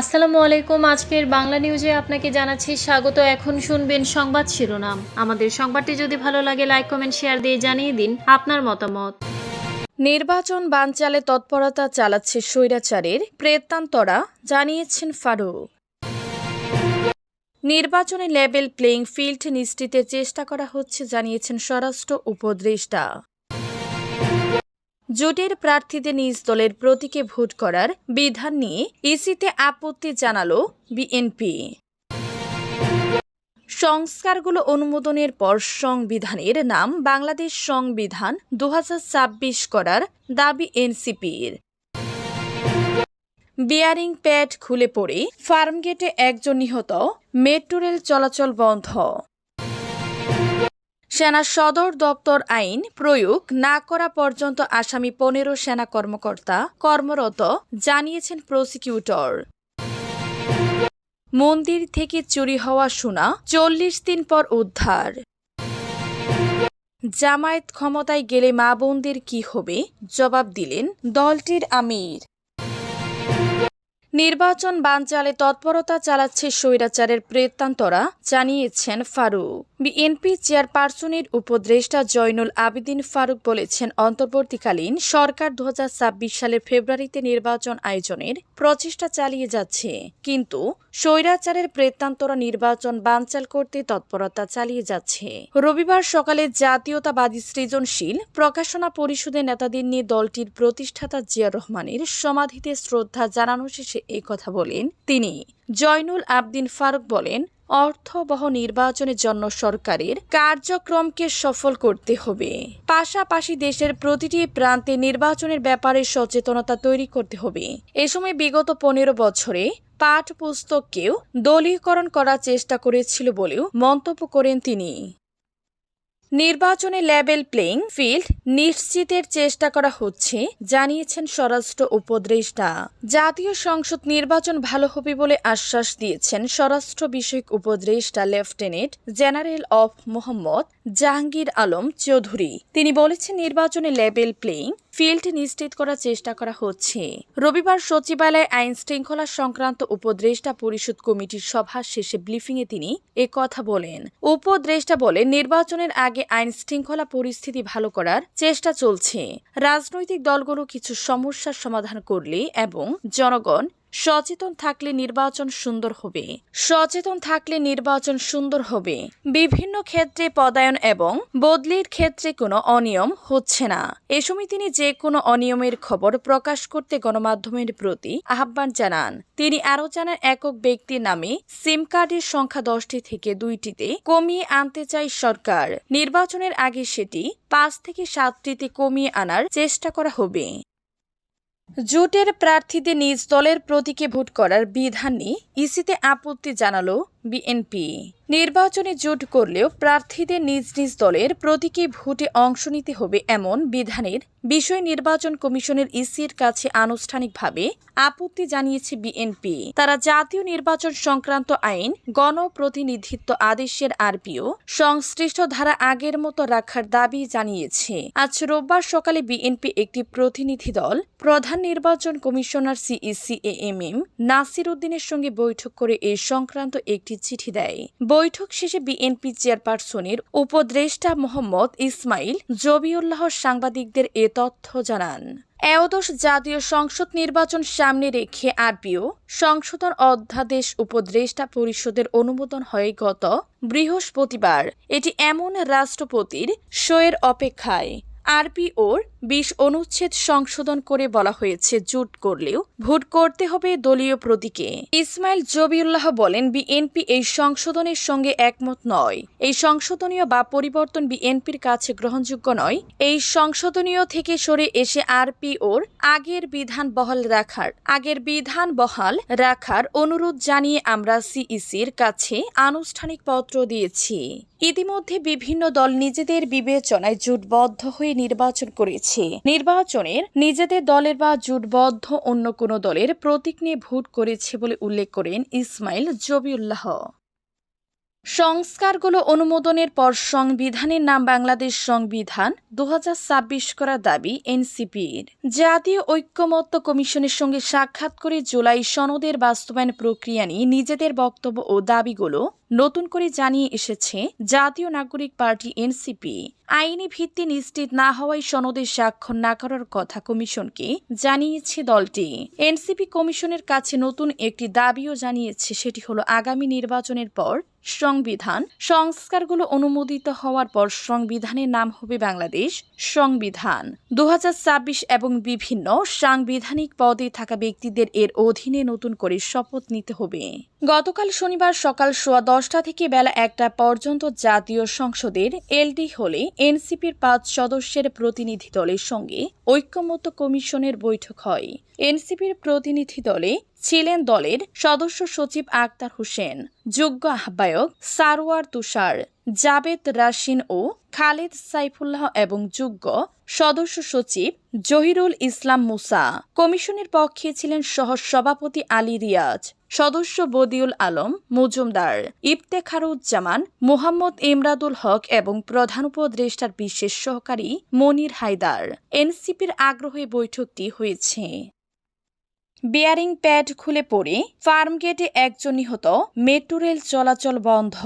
আসসালামু আলাইকুম। আজকের বাংলা নিউজে আপনাকে জানাচ্ছি স্বাগত। এখন শুনবেন সংবাদ শিরোনাম। আমাদের সংবাদটি যদি ভালো লাগে লাইক কমেন্ট শেয়ার দিয়ে জানিয়ে দিন আপনার মতামত। নির্বাচন বানচালে তৎপরতা চালাচ্ছে স্বৈরাচারের প্রেতান্তরা জানিয়েছেন ফারুক। নির্বাচনে লেভেল প্লেইং ফিল্ড নিশ্চিতের চেষ্টা করা হচ্ছে, জানিয়েছেন স্বরাষ্ট্র উপদেষ্টা। জোটের প্রার্থীদের নিজ দলের প্রতীকে ভোট করার বিধান নিয়ে ইসিতে আপত্তি জানালো বিএনপি। সংস্কারগুলো অনুমোদনের পর সংবিধানের নাম বাংলাদেশ সংবিধান দু হাজার ছাব্বিশ করার দাবি এনসিপির। বিয়ারিং প্যাড খুলে পড়ে ফার্মগেটে একজন নিহত, মেট্রো রেল চলাচল বন্ধ। সেনা সদর দপ্তর আইন প্রয়োগ না করা পর্যন্ত আসামি পনেরো সেনা কর্মকর্তা কর্মরত, জানিয়েছেন প্রসিকিউটর। মন্দির থেকে চুরি হওয়া সোনা, চল্লিশ দিন পর উদ্ধার। জামায়াত ক্ষমতায় গেলে মা বোনদের কি হবে? জবাব দিলেন দলটির আমির। নির্বাচন বানচালে তৎপরতা চালাচ্ছে স্বৈরাচারের প্রেতান্তরা জানিয়েছেন ফারুক। বিএনপি চেয়ারপারসনের উপদেষ্টা জয়নুল আবেদিন ফারুক বলেছেন, অন্তর্বর্তীকালীন সরকার দু সালের ফেব্রুয়ারিতে নির্বাচন আয়োজনের প্রচেষ্টা চালিয়ে যাচ্ছে। কিন্তু স্বৈরাচারের প্রেতান্তরা নির্বাচন বানচাল করতে তৎপরতা চালিয়ে যাচ্ছে। রবিবার সকালে জাতীয়তাবাদী সৃজনশীল প্রকাশনা পরিষদের নেতাদের নিয়ে দলটির প্রতিষ্ঠাতা জিয়া রহমানের সমাধিতে শ্রদ্ধা জানানো শেষে কথা বলেন তিনি। জয়নুল আবদিন ফারুক বলেন অর্থবহ নির্বাচনের জন্য সরকারের কার্যক্রমকে সফল করতে হবে। পাশাপাশি দেশের প্রতিটি প্রান্তে নির্বাচনের ব্যাপারে সচেতনতা তৈরি করতে হবে। এ সময় বিগত পনেরো বছরে পাঠ পুস্তককেও দলীয়করণ করার চেষ্টা করেছিল বলেও মন্তব্য করেন তিনি। নির্বাচনে লেভেল প্লেইং ফিল্ড নিশ্চিতের চেষ্টা করা হচ্ছে, জানিয়েছেন স্বরাষ্ট্র উপদেষ্টা। জাতীয় সংসদ নির্বাচন ভালো হবে বলে আশ্বাস দিয়েছেন স্বরাষ্ট্র বিষয়ক উপদেষ্টা লেফটেন্যান্ট জেনারেল অফ মোহাম্মদ জাহাঙ্গীর আলম চৌধুরী। তিনি বলেছেন, নির্বাচনে লেভেল প্লেইং ফিল্ড নিশ্চিত করার চেষ্টা করা হচ্ছে। রবিবার সচিবালয়ে আইন শৃঙ্খলা সংক্রান্ত উপদেষ্টা পরিষদ কমিটির সভা শেষে ব্লিফিংয়ে তিনি এ কথা বলেন। উপদেষ্টা বলে নির্বাচনের আগে আইন শৃঙ্খলা পরিস্থিতি ভালো করার চেষ্টা চলছে। রাজনৈতিক দলগুলো কিছু সমস্যার সমাধান করলে এবং জনগণ সচেতন থাকলে নির্বাচন সুন্দর হবে। সচেতন থাকলে নির্বাচন সুন্দর হবে। বিভিন্ন ক্ষেত্রে পদায়ন এবং বদলির ক্ষেত্রে কোনো অনিয়ম হচ্ছে না। এ সময় তিনি যে কোনো অনিয়মের খবর প্রকাশ করতে গণমাধ্যমের প্রতি আহ্বান জানান। তিনি আরও জানান, একক ব্যক্তির নামে সিম কার্ডের সংখ্যা দশটি থেকে দুইটিতে কমিয়ে আনতে চাই সরকার। নির্বাচনের আগে সেটি পাঁচ থেকে সাতটিতে কমিয়ে আনার চেষ্টা করা হবে। জোটের প্রার্থীদের নিজ দলের প্রতীকে ভোট করার বিধান নিয়ে ইসিতে আপত্তি জানালো বিএনপি। নির্বাচনে জোট করলেও প্রার্থীদের নিজ নিজ দলের প্রতীকে ভোটে অংশ নিতে হবে এমন বিধানের বিষয় নির্বাচন কমিশনের ইসির কাছে আনুষ্ঠানিকভাবে আপত্তি জানিয়েছে বিএনপি। তারা জাতীয় নির্বাচন সংক্রান্ত আইন, গণপ্রতিনিধিত্ব আদেশের আরপিও, সংশ্লিষ্ট ধারা আগের মতো রাখার দাবি জানিয়েছে। আজ রোববার সকালে বিএনপি একটি প্রতিনিধি দল, প্রধান নির্বাচন commissioner CEC M M Nasir উদ্দিনের সঙ্গে বৈঠক করে এ সংক্রান্ত একটি চিঠি দেয়। বৈঠক শেষে বিএনপি চেয়ারপারসনের উপদেষ্টা মোহাম্মদ ইসমাইল জবিউল্লাহ সাংবাদিকদের এ তথ্য জানান। এওদশ জাতীয় সংসদ নির্বাচন সামনে রেখে আরপিও সংশোধন অধ্যাদেশ উপদেষ্টা পরিষদের অনুমোদন হয় গত বৃহস্পতিবার। এটি এমন রাষ্ট্রপতির সইয়ের অপেক্ষায় আরপিওর বিশ অনুচ্ছেদ সংশোধন করে বলা হয়েছে, জোট করলেও ভোট করতে হবে দলীয় প্রতীকে। ইসমাইল জবিউল্লাহ বলেন, বিএনপি এই সংশোধনের সঙ্গে একমত নয়। এই সংশোধনীয় বা পরিবর্তন বিএনপির কাছে গ্রহণযোগ্য নয়। এই সংশোধনীয় থেকে সরে এসে আরপিওর আগের বিধান বহাল রাখার, আগের বিধান বহাল রাখার অনুরোধ জানিয়ে আমরা সিইসির কাছে আনুষ্ঠানিক পত্র দিয়েছি। ইতিমধ্যে বিভিন্ন দল নিজেদের বিবেচনায় জোটবদ্ধ হয়ে নির্বাচন করেছে। নির্বাচনের নিজেদের দলের বা জোটবদ্ধ অন্য কোনো দলের প্রতীক নিয়ে ভোট করেছে বলে উল্লেখ করেন ইসমাইল জবিউল্লাহ। সংস্কারগুলো অনুমোদনের পর সংবিধানের নাম বাংলাদেশ সংবিধান দু হাজার ছাব্বিশ করার দাবি এনসিপির। জাতীয় ঐক্যমত্য কমিশনের সঙ্গে সাক্ষাৎ করে জুলাই সনদের বাস্তবায়ন প্রক্রিয়া নিয়ে নিজেদের বক্তব্য ও দাবিগুলো নতুন করে জানিয়ে এসেছে জাতীয় নাগরিক পার্টি এনসিপি। আইনি ভিত্তি নিশ্চিত না হওয়ায় সনদে স্বাক্ষর না করার কথা কমিশনকে জানিয়েছে দলটি। এনসিপি কমিশনের কাছে নতুন একটি দাবিও জানিয়েছে, সেটি হলো আগামী নির্বাচনের পর সংবিধান। সংস্কারগুলো অনুমোদিত হওয়ার পর সংবিধানের নাম হবে বাংলাদেশ সংবিধান। দু হাজার ছাব্বিশ এবং বিভিন্ন সাংবিধানিক পদে থাকা ব্যক্তিদের এর অধীনে নতুন করে শপথ নিতে হবে। গতকাল শনিবার সকাল সোয়া দশটা থেকে বেলা একটা পর্যন্ত জাতীয় সংসদের এলডি হলে এনসিপির পাঁচ সদস্যের প্রতিনিধি দলের সঙ্গে ঐক্যমত্য কমিশনের বৈঠক হয়। এনসিপির প্রতিনিধি দলে ছিলেন দলের সদস্য সচিব আক্তার হোসেন, যোগ্য আহ্বায়ক সারোয়ার তুষার, জাবেদ রাশিন ও খালেদ সাইফুল্লাহ এবং যোগ্য সদস্য সচিব জহিরুল ইসলাম মুসা। কমিশনের পক্ষে ছিলেন সহ সভাপতি আলী রিয়াজ। সদস্য বদিউল আলম, মজুমদার ইফতেখারুজ্জামান, মোহাম্মদ ইমরাদুল হক এবং প্রধান উপদেষ্টার বিশেষ সহকারী মনির হায়দার। এনসিপির আগ্রহে বৈঠকটি হয়েছে। বিয়ারিং প্যাড খুলে পড়ে, ফার্মগেটে একজন নিহত, মেট্রো রেল চলাচল বন্ধ।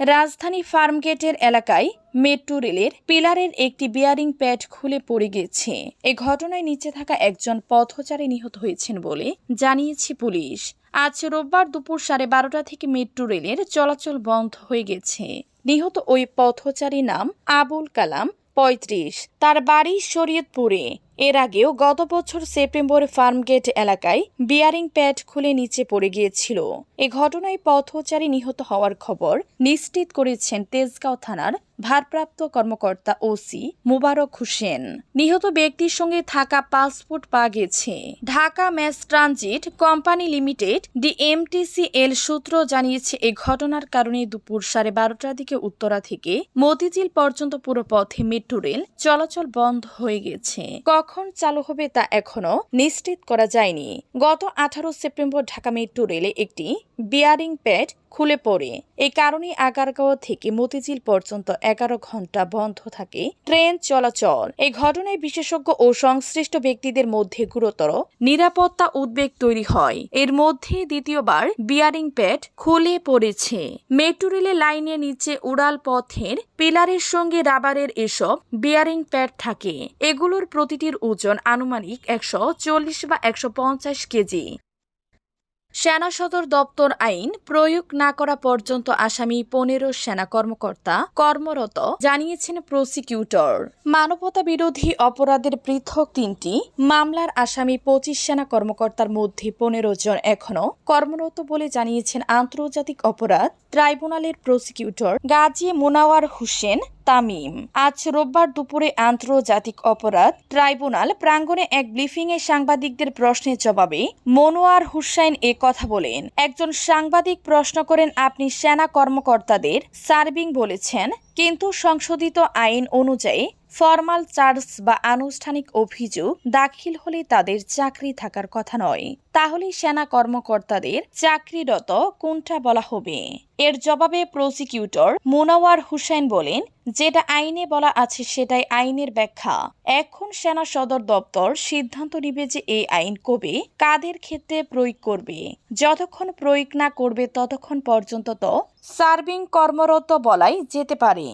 রাজধানী ফার্মগেটের এলাকায় মেট্রো রেলের পিলারের একটি বিয়ারিং প্যাড খুলে পড়ে গেছে। এ ঘটনায় নিচে থাকা একজন পথচারী নিহত হয়েছেন বলে জানিয়েছে পুলিশ। আজ রোববার দুপুর সাড়ে বারোটা থেকে মেট্রো রেলের চলাচল বন্ধ হয়ে গেছে। নিহত ওই পথচারী নাম আবুল কালাম, পঁয়ত্রিশ, তার বাড়ি শরীয়তপুরে। এর আগেও গত বছর সেপ্টেম্বরে ফার্মগেট এলাকায় বিয়ারিং প্যাড খুলে নিচে পড়ে গিয়েছিল। এ ঘটনায় পথচারী নিহত হওয়ার খবর নিশ্চিত করেছেন তেজগাঁও থানার ভারপ্রাপ্ত কর্মকর্তা ওসি মুবারক হোসেন। নিহত ব্যক্তির সঙ্গে থাকা পাসপোর্ট পাওয়া গেছে Dhaka mass transit company limited DMTCL সূত্র জানিয়েছে, এ ঘটনার কারণে দুপুর সাড়ে বারোটার দিকে উত্তরা থেকে মতিঝিল পর্যন্ত পুরো পথে মেট্রো রেল চলাচল বন্ধ হয়ে গেছে। কখন চালু হবে তা এখনও নিশ্চিত করা যায়নি। গত আঠারো সেপ্টেম্বর ঢাকা মেট্রো রেলে একটি বিয়ারিং প্যাড খুলে পড়ে। এই কারণে আগারগাঁও থেকে মতিঝিল পর্যন্ত এগারো ঘণ্টা বন্ধ থাকে ট্রেন চলাচল। এই ঘটনায় বিশেষজ্ঞ ও সংশ্লিষ্ট ব্যক্তিদের মধ্যে গুরুতর নিরাপত্তা উদ্বেগ তৈরি হয়। এর মধ্যে দ্বিতীয়বার বিয়ারিং প্যাড খুলে পড়েছে। মেট্রো রেলের লাইনের নিচে উড়াল পথের পিলারের সঙ্গে রাবারের এসব বিয়ারিং প্যাড থাকে। এগুলোর প্রতিটির ওজন আনুমানিক একশো চল্লিশ বা একশো পঞ্চাশ কেজি। সেনা সদর দপ্তর আইন প্রয়োগ না করা পর্যন্ত আসামি পনেরো সেনা কর্মকর্তা কর্মরত জানিয়েছেন প্রসিকিউটর। মানবতা বিরোধী অপরাধের পৃথক তিনটি, মামলার আসামি পঁচিশ সেনা কর্মকর্তার মধ্যে পনেরো জন এখনও কর্মরত বলে জানিয়েছেন আন্তর্জাতিক অপরাধ ট্রাইব্যুনালের প্রসিকিউটর গাজী মোনাওয়ার হোসেন তামিম। আজ রোববার দুপুরে আন্তর্জাতিক অপরাধ ট্রাইব্যুনাল প্রাঙ্গণে এক ব্রিফিংয়ে সাংবাদিকদের প্রশ্নের জবাবে মনোয়ার হুসাইন এ কথা বলেন। একজন সাংবাদিক প্রশ্ন করেন, আপনি সেনা কর্মকর্তাদের সার্ভিং বলেছেন, কিন্তু সংশোধিত আইন অনুযায়ী ফরমাল চার্জ বা আনুষ্ঠানিক অভিযোগ দাখিল হলে তাদের চাকরি থাকার কথা নয়। তাহলে সেনা কর্মকর্তাদের চাকরিরত কোনটা বলা হবে? এর জবাবে প্রসিকিউটর মোনাওয়ার হুসাইন বলেন, যেটা আইনে বলা আছে সেটাই আইনের ব্যাখ্যা। এখন সেনা সদর দপ্তর সিদ্ধান্ত নিবে যে এই আইন কবে, কাদের ক্ষেত্রে প্রয়োগ করবে, যতক্ষণ প্রয়োগ না করবে ততক্ষণ পর্যন্ত তো সার্ভিং কর্মরত বলাই যেতে পারে।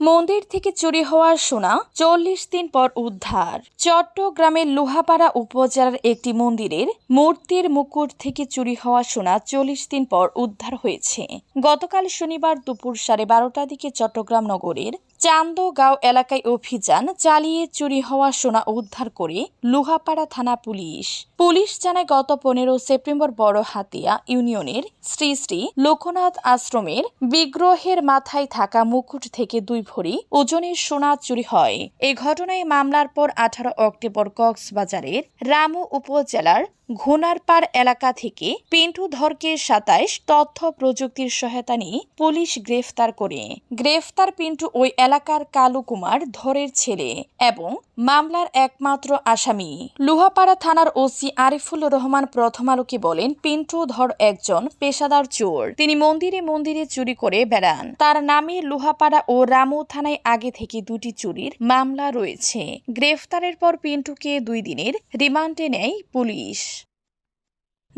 মন্দির থেকে চুরি হওয়ার সোনা চল্লিশ দিন পর উদ্ধার। চট্টগ্রামের লোহাপাড়া উপজেলার একটি মন্দিরের মূর্তির মুকুট থেকে চুরি হওয়া সোনা চল্লিশ দিন পর উদ্ধার হয়েছে। গতকাল শনিবার দুপুর সাড়ে বারোটার দিকে চট্টগ্রাম নগরের চান্দগাঁও এলাকায় অভিযান চালিয়ে চুরি হওয়া সোনা উদ্ধার করে লোহাপাড়া থানা পুলিশ। পুলিশ জানায়, গত পনেরো সেপ্টেম্বর বড় হাতিয়া ইউনিয়নের শ্রী শ্রী লোকনাথ আশ্রমের বিগ্রহের মাথায় থাকা মুকুট থেকে দুই ভরি ওজনের সোনা চুরি হয়। এ ঘটনায় মামলার পর আঠারো অক্টোবর কক্সবাজারের রামু উপজেলার ঘুনারপাড় এলাকা থেকে পিন্টু ধরকে সাতাইশ তথ্য প্রযুক্তির সহায়তা নিয়ে পুলিশ গ্রেফতার করে। গ্রেফতার পিন্টু ওই এলাকার কালু কুমার ধরের ছেলে এবং মামলার একমাত্র আসামি। লুহাপাড়া থানার ওসি আরিফুল রহমান প্রথম আলোকে বলেন, পিন্টু ধর একজন পেশাদার চোর। তিনি মন্দিরে মন্দিরে চুরি করে বেড়ান। তার নামে লুহাপাড়া ও রামু থানায় আগে থেকে দুটি চুরির মামলা রয়েছে। গ্রেফতারের পর পিন্টুকে দুই দিনের রিমান্ডে নেয় পুলিশ।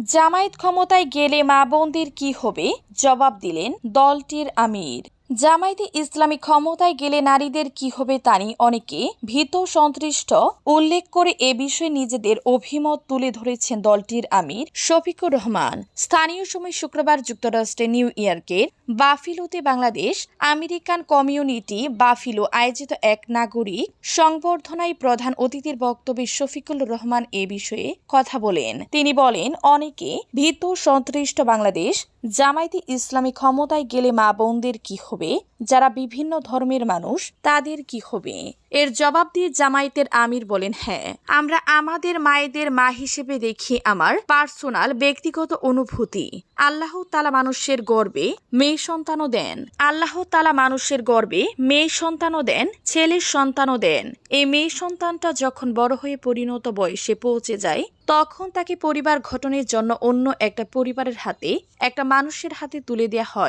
জামায়াত ক্ষমতায় গেলে মা বোনদের কি হবে? জবাব দিলেন দলটির আমির। জামায়াতে ইসলামী ক্ষমতায় গেলে নারীদের কি হবে তা নিয়ে অনেকে ভীত সন্ত্রিষ্ট উল্লেখ করে এ বিষয়ে নিজেদের অভিমত তুলে ধরেছেন দলটির আমির শফিকুর রহমান। স্থানীয় সময় শুক্রবার যুক্তরাষ্ট্রের নিউ ইয়র্কের বাফিলোতে বাংলাদেশ, আমেরিকান কমিউনিটি বাফিলো আয়োজিত এক নাগরিক সংবর্ধনায় প্রধান অতিথির বক্তব্যে শফিকুল রহমান এ বিষয়ে কথা বলেন। তিনি বলেন, অনেকে ভীত সন্ত্রিষ্ট বাংলাদেশ জামায়াতে ইসলামী ক্ষমতায় গেলে মা বোনদের কি হবে? যারা বিভিন্ন ধর্মের মানুষ, তাদের কি হবে? এর জবাব দিয়ে জামায়াতের আমির বলেন হ্যাঁ আমরা আমাদের মায়েদের মা হিসেবে দেখি আমার পার্সোনাল, ব্যক্তিগত অনুভূতি। আল্লাহ তালা মানুষের গর্বে মেয়ে সন্তানও দেন। আল্লাহ তালা মানুষের গর্বে মেয়ে সন্তানও দেন ছেলের সন্তানও দেন। এই মেয়ে সন্তানটা যখন বড় হয়ে পরিণত বয়সে পৌঁছে যায় তখন তাকে পরিবার গঠনের জন্য অন্য একটা পরিবারের হাতে, একটা মানুষের হাতে তুলে দেওয়া হয়।